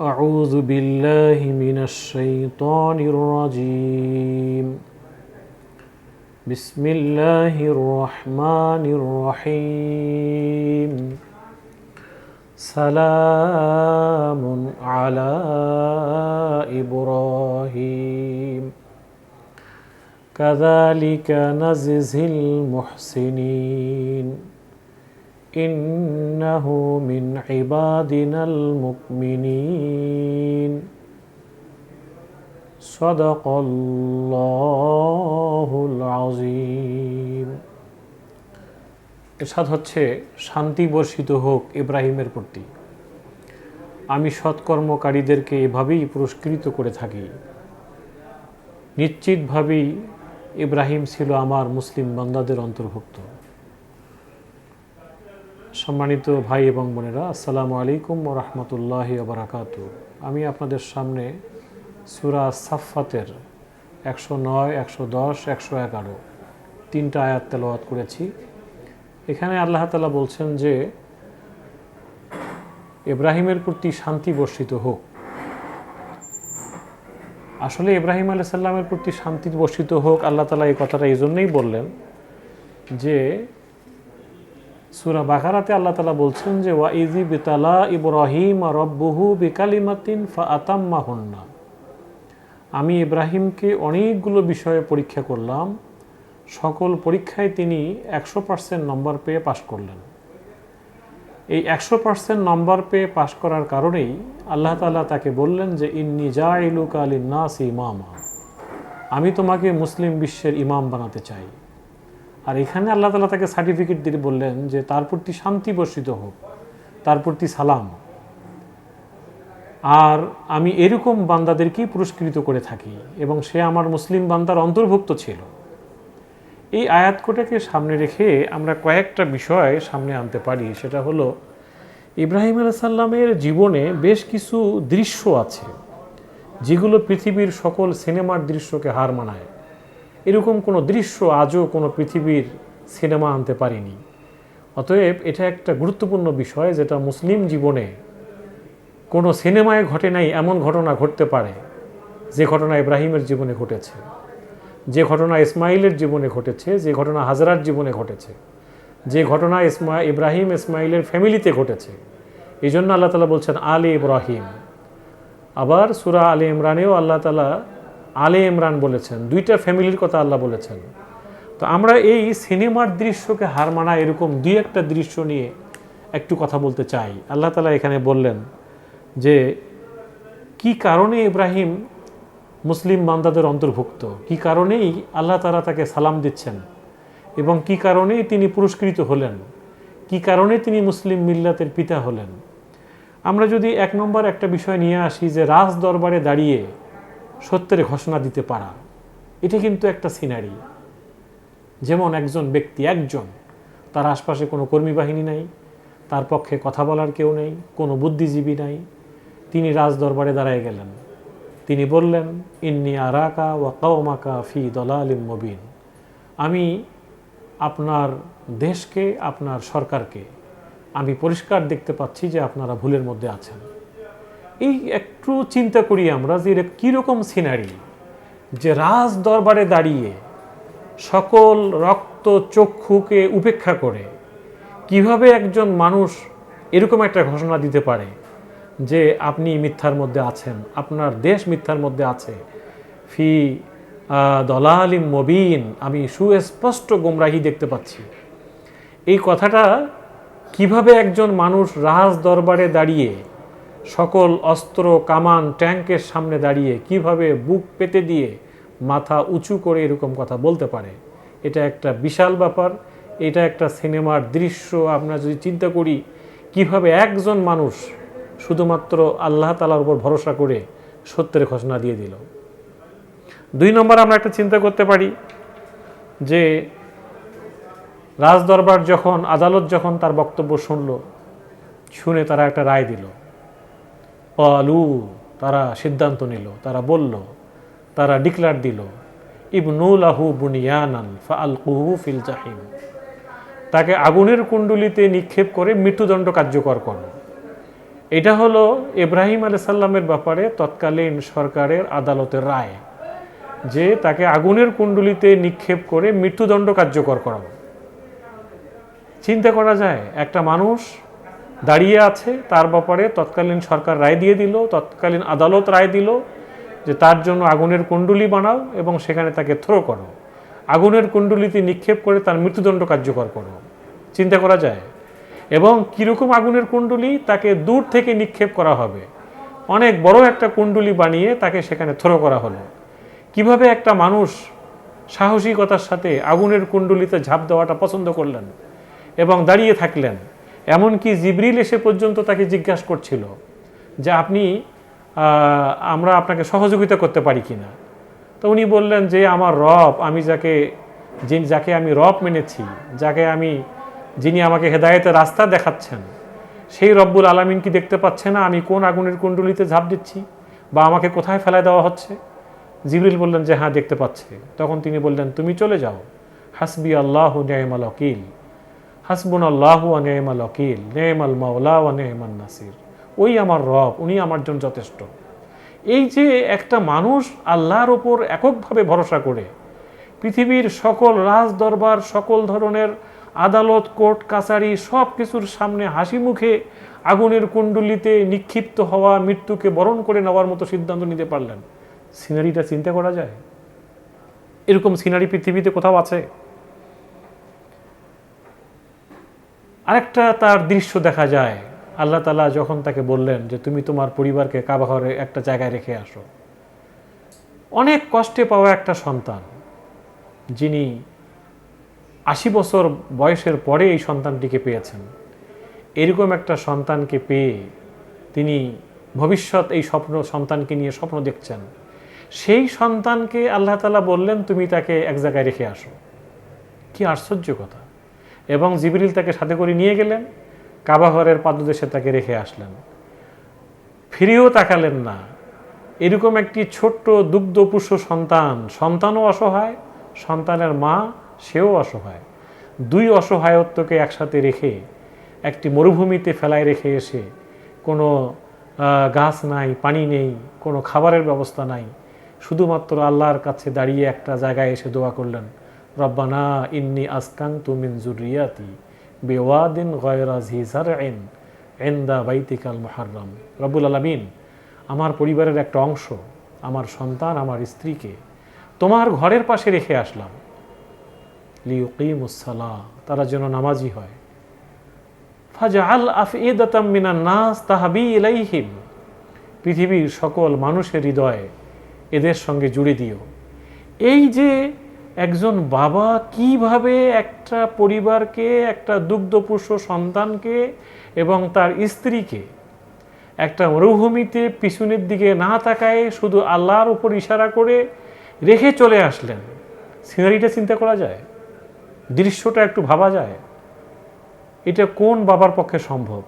أعوذ بالله من الشيطان الرجيم. بسم الله الرحمن الرحيم. سلام على إبراهيم. كذلك نززي المحسنين. إنه من عبادنا المؤمنين صدق الله العظيم এরশাদ হচ্ছে শান্তি বর্ষিত হোক ইব্রাহিমের প্রতি আমি সৎকর্মকারীদেরকে এভাবেই পুরস্কৃত করে থাকি নিশ্চিতভাবেই ইব্রাহিম ছিল আমার মুসলিম বান্দাদের অন্তর্ভুক্ত সম্মানিত ভাই এবং বোনেরা, আসসালামু আলাইকুম ও রহমতুল্লাহ বারাকাত। আমি আপনাদের সামনে সুরা সাফাতের একশো নয়, একশো দশ, একশো এগারো তিনটা আয়াত তেলাওয়াত করেছি। এখানে আল্লাহ তালা বলছেন যে, ইব্রাহিমের প্রতি শান্তি বর্ষিত হোক। আসলে ইব্রাহিম আলাইসাল্লামের প্রতি শান্তি বর্ষিত হোক, আল্লাহ তালা এই কথাটা এই জন্যই বললেন যে সুরা বাকারাতে আল্লাহ তালা বলছেন যে, ওয়া ইজি বিতালা ইব্রাহিম রব্বহু বিকালিমাতিন ফা আতাম্মা হন্না আমি ইব্রাহিমকে অনেকগুলো বিষয়ে পরীক্ষা করলাম। সকল পরীক্ষায় তিনি একশো পার্সেন্ট নম্বর পেয়ে পাশ করলেন। এই একশো পার্সেন্ট নম্বর পেয়ে পাশ করার কারণেই আল্লাহ তালা তাকে বললেন যে, ইন্নি জাইলুক আলী নাস ইমামা। আমি তোমাকে মুসলিম বিশ্বের ইমাম বানাতে চাই। আর এখানে আল্লাহ তালা তাকে সার্টিফিকেট দিয়ে বললেন যে, তার প্রতি শান্তি বর্ষিত হোক, তার প্রতি সালাম। আর আমি এরকম বান্দাদেরকেই পুরস্কৃত করে থাকি এবং সে আমার মুসলিম বান্দার অন্তর্ভুক্ত ছিল। এই আয়াত কোটাকে সামনে রেখে আমরা কয়েকটা বিষয় সামনে আনতে পারি। সেটা হলো, ইব্রাহিম আলাইসাল্লামের জীবনে বেশ কিছু দৃশ্য আছে, যেগুলো পৃথিবীর সকল সিনেমার দৃশ্যকে হার মানায়। এরকম কোনো দৃশ্য আজও কোনো পৃথিবীর সিনেমা আনতে পারিনি। অতএব এটা একটা গুরুত্বপূর্ণ বিষয় যেটা মুসলিম জীবনে কোনো সিনেমায় ঘটে নাই, এমন ঘটনা ঘটতে পারে। যে ঘটনা ইব্রাহিমের জীবনে ঘটেছে, যে ঘটনা ইসমাইলের জীবনে ঘটেছে, যে ঘটনা হাজরার জীবনে ঘটেছে, যে ঘটনা ইসমা, ইব্রাহিম, ইসমাইলের ফ্যামিলিতে ঘটেছে। এই জন্য আল্লাহ তালা বলছেন, আলী ইব্রাহিম। আবার সুরা আলী ইমরানেও আল্লাহ তালা আলে ইমরান বলেছেন, দুইটা ফ্যামিলির কথা আল্লাহ বলেছেন। তো আমরা এই সিনেমার দৃশ্যকে হার মানা এরকম দুই একটা দৃশ্য নিয়ে একটু কথা বলতে চাই। আল্লাহ তালা এখানে বললেন যে, কি কারণে ইব্রাহিম মুসলিম বান্দাদের অন্তর্ভুক্ত? কি কারণেই আল্লাহ তালা তাকে সালাম দিচ্ছেন? এবং কি কারণেই তিনি পুরস্কৃত হলেন? কি কারণে তিনি মুসলিম মিল্লাতের পিতা হলেন? আমরা যদি এক নম্বর একটা বিষয় নিয়ে আসি যে, রাজ দরবারে দাঁড়িয়ে সত্যের ঘোষণা দিতে পারা। এটি কিন্তু একটা সিনারি। যেমন একজন ব্যক্তি একজন, তার আশপাশে কোনো কর্মী বাহিনী নাই, তার পক্ষে কথা বলার কেউ নেই, কোনো বুদ্ধিজীবী নাই, তিনি রাজ দরবারে দাঁড়ায় গেলেন। তিনি বললেন, ইন্নি আরাকা ওয়া কাউমাকা ফি দলালিম মবিন। আমি আপনার দেশকে, আপনার সরকারকে, আমি পরিষ্কার দেখতে পাচ্ছি যে আপনারা ভুলের মধ্যে আছেন। এই একটু চিন্তা করি আমরা যে এটা কীরকম সিনারি যে রাজ দরবারে দাঁড়িয়ে সকল রক্ত চক্ষুকে উপেক্ষা করে কীভাবে একজন মানুষ এরকম একটা ঘোষণা দিতে পারে যে আপনি মিথ্যার মধ্যে আছেন, আপনার দেশ মিথ্যার মধ্যে আছে। ফি দলালিম মবিন, আমি সুস্পষ্ট গোমরাহি দেখতে পাচ্ছি। এই কথাটা কীভাবে একজন মানুষ রাজ দরবারে দাঁড়িয়ে সকল অস্ত্র, কামান, ট্যাঙ্কের সামনে দাঁড়িয়ে কীভাবে বুক পেতে দিয়ে মাথা উঁচু করে এরকম কথা বলতে পারে? এটা একটা বিশাল ব্যাপার। এটা একটা সিনেমার দৃশ্য। আমরা যদি চিন্তা করি, কীভাবে একজন মানুষ শুধুমাত্র আল্লাহ তালার উপর ভরসা করে সত্যের ঘোষণা দিয়ে দিল? দুই নম্বর আমরা একটা চিন্তা করতে পারি যে, রাজদরবার যখন, আদালত যখন তার বক্তব্য শুনল, শুনে তারা একটা রায় দিল। আলু তারা সিদ্ধান্ত নিল, তারা বলল, তারা ডিক্লার দিল ইবনুল আহু বুনিয়ানান ফা আল ফিল জাহিম। তাকে আগুনের কুণ্ডুলিতে নিক্ষেপ করে মৃত্যুদণ্ড কার্যকর করো। এটা হলো ইব্রাহিম আলি সাল্লামের ব্যাপারে তৎকালীন সরকারের আদালতের রায়, যে তাকে আগুনের কুণ্ডুলিতে নিক্ষেপ করে মৃত্যুদণ্ড কার্যকর করানো চিন্তা করা যায়, একটা মানুষ দাঁড়িয়ে আছে, তার ব্যাপারে তৎকালীন সরকার রায় দিয়ে দিল, তৎকালীন আদালত রায় দিল যে তার জন্য আগুনের কুণ্ডুলি বানাও এবং সেখানে তাকে থ্রো করো। আগুনের কুণ্ডুলিতে নিক্ষেপ করে তার মৃত্যুদণ্ড কার্যকর করো। চিন্তা করা যায়? এবং কীরকম আগুনের কুণ্ডুলি? তাকে দূর থেকে নিক্ষেপ করা হবে। অনেক বড় একটা কুণ্ডলি বানিয়ে তাকে সেখানে থ্রো করা হলো। কীভাবে একটা মানুষ সাহসিকতার সাথে আগুনের কুণ্ডুলিতে ঝাঁপ দেওয়াটা পছন্দ করলেন এবং দাঁড়িয়ে থাকলেন? এমনকি জিবরিল এসে পর্যন্ত তাকে জিজ্ঞাসা করছিল যে আপনি আমরা আপনাকে সহযোগিতা করতে পারি কি না তো উনি বললেন যে, আমার রব, আমি যাকে, যিনি, যাকে আমি রব মেনেছি, যাকে আমি, যিনি আমাকে হেদায়েতের রাস্তা দেখাচ্ছেন, সেই রব্বুল আলামিন কি দেখতে পাচ্ছে না? আমি কোন আগুনের কুণ্ডলিতে ঝাঁপ দিচ্ছি বা আমাকে কোথায় ফেলায় দেওয়া হচ্ছে? জিবরিল বললেন যে হ্যাঁ দেখতে পাচ্ছে। তখন তিনি বললেন, তুমি চলে যাও। হাসবি আল্লাহ নেয়মাল অকিল হাসবুন আল্লাহ নেয়মাল অকিল নেয়মাল মাওলা ও নেয়মাল নাসির। ওই আমার রব, উনি আমার জন্য যথেষ্ট। এই যে একটা মানুষ আল্লাহর ওপর এককভাবে ভরসা করে, পৃথিবীর সকল রাজ দরবার, সকল ধরনের আদালত, কোর্ট, কাছারি সব কিছুর সামনে হাসি মুখে আগুনের কুণ্ডলিতে নিক্ষিপ্ত হওয়া, মৃত্যুকে বরণ করে নেওয়ার মতো সিদ্ধান্ত নিতে পারলেন। সিনারিটা চিন্তা করা যায়? এরকম সিনারি পৃথিবীতে কোথাও আছে? আরেকটা তার দৃশ্য দেখা যায়। আল্লাহ তালা যখন তাকে বললেন যে, তুমি তোমার পরিবারকে কাবাঘরে একটা জায়গায় রেখে আসো। অনেক কষ্টে পাওয়া একটা সন্তান, যিনি আশি বছর বয়সের পরে এই সন্তানটিকে পেয়েছেন। এরকম একটা সন্তানকে পেয়ে তিনি ভবিষ্যৎ এই স্বপ্ন, সন্তানকে নিয়ে স্বপ্ন দেখছেন। সেই সন্তানকে আল্লাহ তালা বললেন, তুমি তাকে এক জায়গায় রেখে আসো। কি আশ্চর্য কথা। এবং জিবরিল তাকে সাথে করে নিয়ে গেলেন কাবাঘরের পাদদেশে তাকে রেখে আসলেন। ফিরেও তাকালেন না। এরকম একটি ছোট্ট দুগ্ধপুষ্য সন্তান, সন্তানও অসহায়, সন্তানের মা, সেও অসহায়। দুই অসহায়ত্বকে একসাথে রেখে, একটি মরুভূমিতে ফেলায় রেখে এসে, কোনো গাছ নাই, পানি নেই, কোনো খাবারের ব্যবস্থা নাই। শুধুমাত্র আল্লাহর কাছে দাঁড়িয়ে একটা জায়গায় এসে দোয়া করলেন। রব্বানা ইন্নি আসকাং তুমিন জুরিয়াতি বেওয়াদিন গয়রা ঝিঝার এন এন্দা বাইতিকাল মহারম রব্বুল আলমিন, আমার পরিবারের একটা অংশ, আমার সন্তান, আমার স্ত্রীকে তোমার ঘরের পাশে রেখে আসলাম। লিউকিমুসালা তারা যেন নামাজি হয়। ফাজআল আফইদাতাম মিনান নাস তাহাবি ইলাইহিম, পৃথিবীর সকল মানুষের হৃদয়ে এদের সঙ্গে জুড়ে দিও। এই যে একজন বাবা কীভাবে একটা পরিবারকে, একটা দুগ্ধপুষ্য সন্তানকে এবং তার স্ত্রীকে একটা মরুভূমিতে পিছনের দিকে না তাকায় শুধু আল্লাহর উপর ইশারা করে রেখে চলে আসলেন, সিনারিটা চিন্তা করা যায়? দৃশ্যটা একটু ভাবা যায়? এটা কোন বাবার পক্ষে সম্ভব?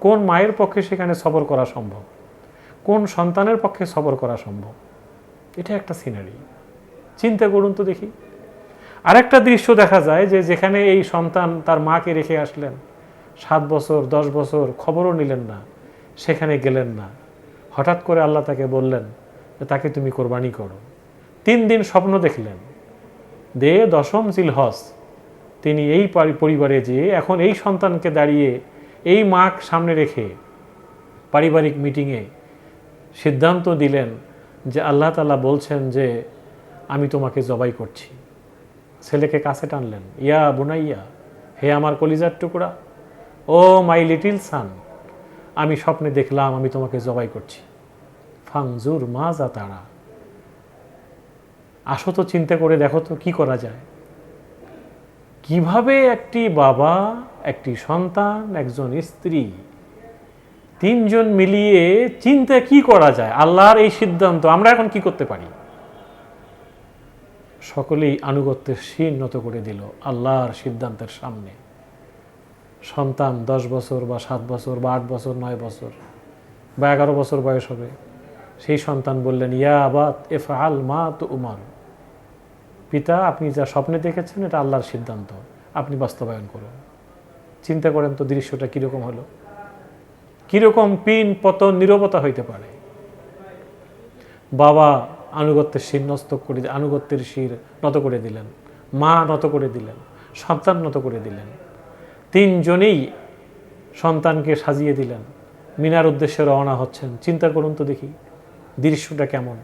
কোন মায়ের পক্ষে সেখানে সবর করা সম্ভব? কোন সন্তানের পক্ষে সবর করা সম্ভব? এটা একটা সিনারি। চিন্তা করুন তো দেখি। আরেকটা দৃশ্য দেখা যায় যে যেখানে এই সন্তান তার মাকে রেখে আসলেন। সাত বছর, দশ বছর খবরও নিলেন না, সেখানে গেলেন না। হঠাৎ করে আল্লাহ তাকে বললেন যে, তাকে তুমি কোরবানি করো। তিন দিন স্বপ্ন দেখলেন। দে দশম জিলহস তিনি এই পরিবারে যেয়ে এখন এই সন্তানকে দাঁড়িয়ে এই মাক সামনে রেখে পারিবারিক মিটিংয়ে সিদ্ধান্ত দিলেন যে, আল্লাহ তালা বলছেন যে, আমি তোমাকে জবাই করছি। ছেলেকে কাছে টানলেন, ইয়া বুনাইয়া, হে আমার কলিজার টুকরা, ও মাই লিটিল সান, আমি স্বপ্নে দেখলাম আমি তোমাকে জবাই করছি। ফাংজুর মা যা তারা। আসো তো চিন্তা করে দেখো তো কি করা যায়। কীভাবে একটি বাবা, একটি সন্তান, একজন স্ত্রী, তিনজন মিলিয়ে চিন্তা কি করা যায়? আল্লাহর এই সিদ্ধান্ত আমরা এখন কি করতে পারি? সকলেই আনুগত্যের শির নত করে দিল আল্লাহর সিদ্ধান্তের সামনে। সন্তান দশ বছর বা সাত বছর বা আট বছর, নয় বছর বা এগারো বছর বয়স হবে, সেই সন্তান বললেন, ইয়া আবাদ এফ আল মা তো উমার পিতা, আপনি যা স্বপ্নে দেখেছেন, এটা আল্লাহর সিদ্ধান্ত। আপনি বাস্তবায়ন করুন। চিন্তা করেন তো দৃশ্যটা কীরকম হলো? কীরকম পিন পতন নিরবতা হইতে পারে? বাবা আনুগত্যের শির নস্ত করে আনুগত্যের শির নত করে দিলেন। মা নত করে দিলেন। সন্তান নত করে দিলেন। তিনজনেই সন্তানকে সাজিয়ে দিলেন। মিনার উদ্দেশ্যে রওনা হচ্ছেন। চিন্তা করুন তো দেখি, দৃশ্যটা কেমন।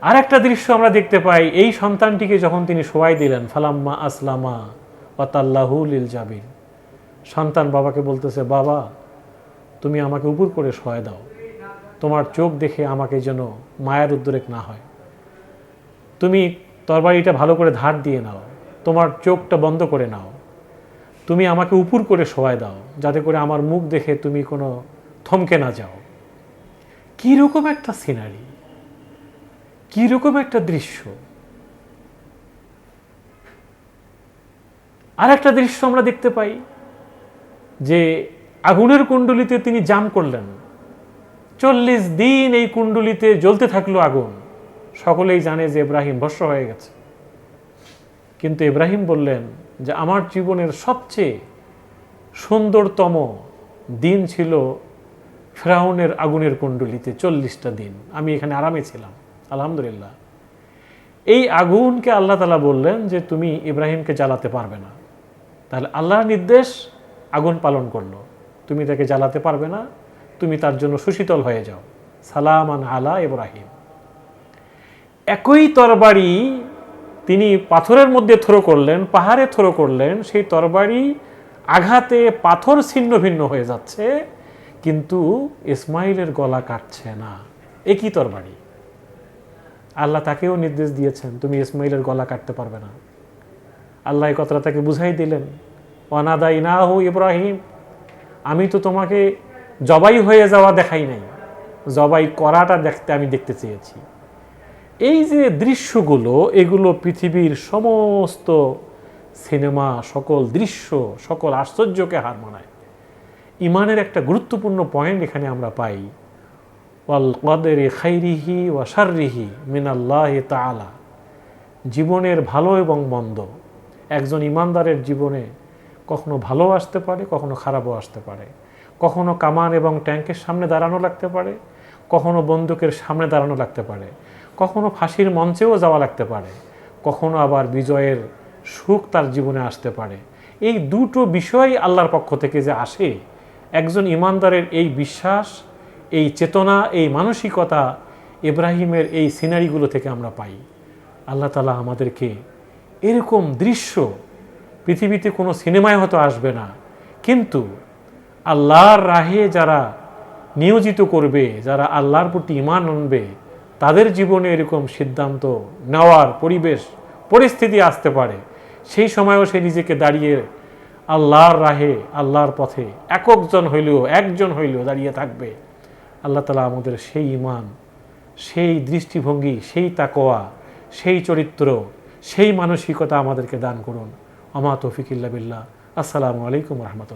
আর একটা দৃশ্য আমরা দেখতে পাই। এই সন্তানটিকে যখন তিনি শোয়াই দিলেন, ফালাম্মা আসলামা ওয়াতাল্লাহুল জাবির। সন্তান বাবাকে বলতেছে, বাবা, তুমি আমাকে উপর করে শোয়াই দাও। তোমার চোখ দেখে আমাকে যেন মায়ার উদ্রেক না হয়। তুমি তরবারিটা ভালো করে ধার দিয়ে নাও, তোমার চোখটা বন্ধ করে নাও। তুমি আমাকে উপর করে শোয়াই দাও, যাতে করে আমার মুখ দেখে তুমি কোনো থমকে না যাও। কীরকম একটা সিনারি, কীরকম একটা দৃশ্য। আর একটা দৃশ্য আমরা দেখতে পাই, যে আগুনের কুণ্ডলিতে তিনি জাম করলেন। চল্লিশ দিন এই কুণ্ডলিতে জ্বলতে থাকল আগুন। সকলেই জানে যে ইব্রাহিম ভস্য হয়ে গেছে। কিন্তু ইব্রাহিম বললেন যে, আমার জীবনের সবচেয়ে সুন্দরতম দিন ছিল ফেরাউনের আগুনের কুণ্ডলিতে চল্লিশটা দিন। আমি এখানে আরামে ছিলাম, আলহামদুলিল্লাহ। এই আগুনকে আল্লাহ তালা বললেন যে, তুমি ইব্রাহিমকে জ্বালাতে পারবে না। তাহলে আল্লাহর নির্দেশ আগুন পালন করল। তুমি তাকে জ্বালাতে পারবে না তুমি তার জন্য সুশীতল হয়ে যাও। সালামান আলা ইব্রাহিম। একই তরবারি তিনি পাথরের মধ্যে থ্রো করলেন, পাহাড়ে থ্রো করলেন, সেই তরবারি আঘাতে পাথর ছিন্ন ভিন্ন হয়ে যাচ্ছে, কিন্তু ইসমাইলের গলা কাটছে না। একই তরবারি। আল্লাহ তাকেও নির্দেশ দিয়েছেন, তুমি ইসমাইলের গলা কাটতে পারবে না। আল্লাহ কথাটা তাকে বুঝাই দিলেন। অনাদাই না হু ইব্রাহিম, আমি তো তোমাকে জবাই হয়ে যাওয়া দেখাই নাই। জবাই করাটা দেখতে আমি দেখতে চেয়েছি। এই যে দৃশ্যগুলো, এগুলো পৃথিবীর সমস্ত সিনেমা, সকল দৃশ্য, সকল আশ্চর্যকে হার মানায়। ইমানের একটা গুরুত্বপূর্ণ পয়েন্ট এখানে আমরা পাই। ওয়াল কদের খাইরিহি ওয়া শাররিহি মিনাল্লাহ তাআলা। জীবনের ভালো এবং মন্দ। একজন ইমানদারের জীবনে কখনো ভালো আসতে পারে, কখনো খারাপও আসতে পারে। কখনো কামান এবং ট্যাঙ্কের সামনে দাঁড়ানো লাগতে পারে, কখনো বন্দুকের সামনে দাঁড়ানো লাগতে পারে, কখনো ফাঁসির মঞ্চেও যাওয়া লাগতে পারে, কখনো আবার বিজয়ের সুখ তার জীবনে আসতে পারে। এই দুটো বিষয় আল্লাহর পক্ষ থেকে যে আসে, একজন ইমানদারের এই বিশ্বাস, এই চেতনা, এই মানসিকতা ইব্রাহিমের এই সিনারিগুলো থেকে আমরা পাই। আল্লাহ তালা আমাদেরকে এরকম দৃশ্য পৃথিবীতে কোনো সিনেমায় হয়তো আসবে না, কিন্তু আল্লাহর রাহে যারা নিয়োজিত করবে, যারা আল্লাহর প্রতি ইমান আনবে, তাদের জীবনে এরকম সিদ্ধান্ত নেওয়ার পরিবেশ, পরিস্থিতি আসতে পারে। সেই সময়ও সে নিজেকে দাঁড়িয়ে আল্লাহর রাহে, আল্লাহর পথে এককজন হইলেও, একজন হইলেও দাঁড়িয়ে থাকবে। আল্লাহ তালা আমাদের সেই ইমান সেই দৃষ্টিভঙ্গি, সেই তাকোয়া সেই চরিত্র, সেই মানসিকতা আমাদেরকে দান করুন। আমা তৌফিকিল্লা বিল্লাহ। আসসালামু আলাইকুম রহমতুল্লাহ।